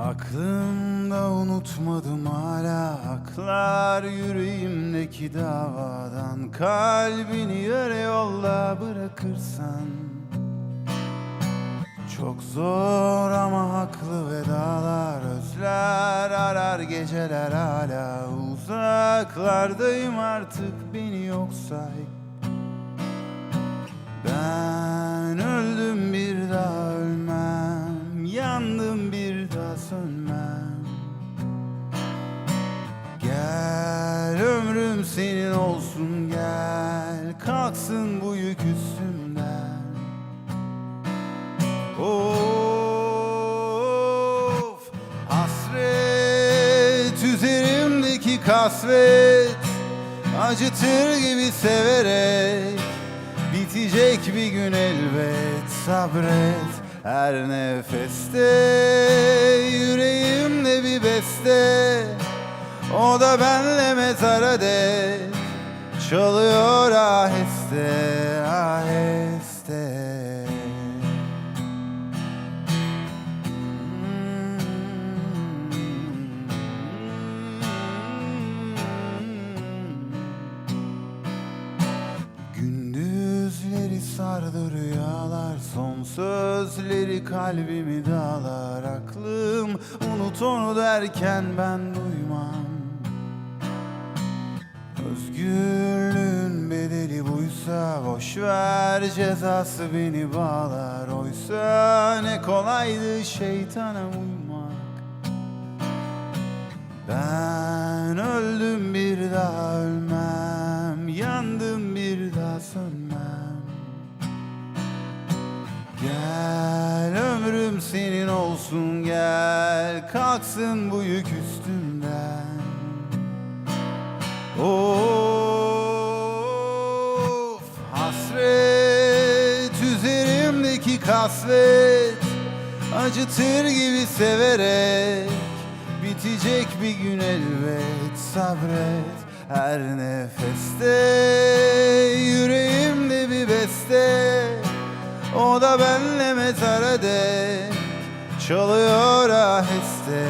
Aklımda unutmadım hala aklar yüreğimdeki davadan. Kalbini yarı yolda bırakırsan. Çok zor ama haklı vedalar. Özler arar geceler hala. Uzaklardayım artık beni yok say ömrüm senin olsun gel Kalksın bu yük üstümden Of hasret üzerimdeki kasvet Acıtır gibi severek Bitecek bir gün elbet. Sabret Her nefeste yüreğimde bir beste. O da dek Çalıyor aheste aheste. Gündüzleri sardı rüyalar Son sözleri kalbimi dağlar. Aklım unut onu derken ben duymam buysa Boş ver cezası beni bağlar. Oysa ne kolaydı şeytana uymak. Ben öldüm bir daha ölmem Yandım bir daha sönmem. Gel ömrüm senin olsun gel Kalksın bu yük üstümden. Of üzerimdeki kasvet Acıtır gibi severek Bitecek bir gün elbet sabret. Her nefeste yüreğimde bir beste. O da benle mezara dek Çalıyor aheste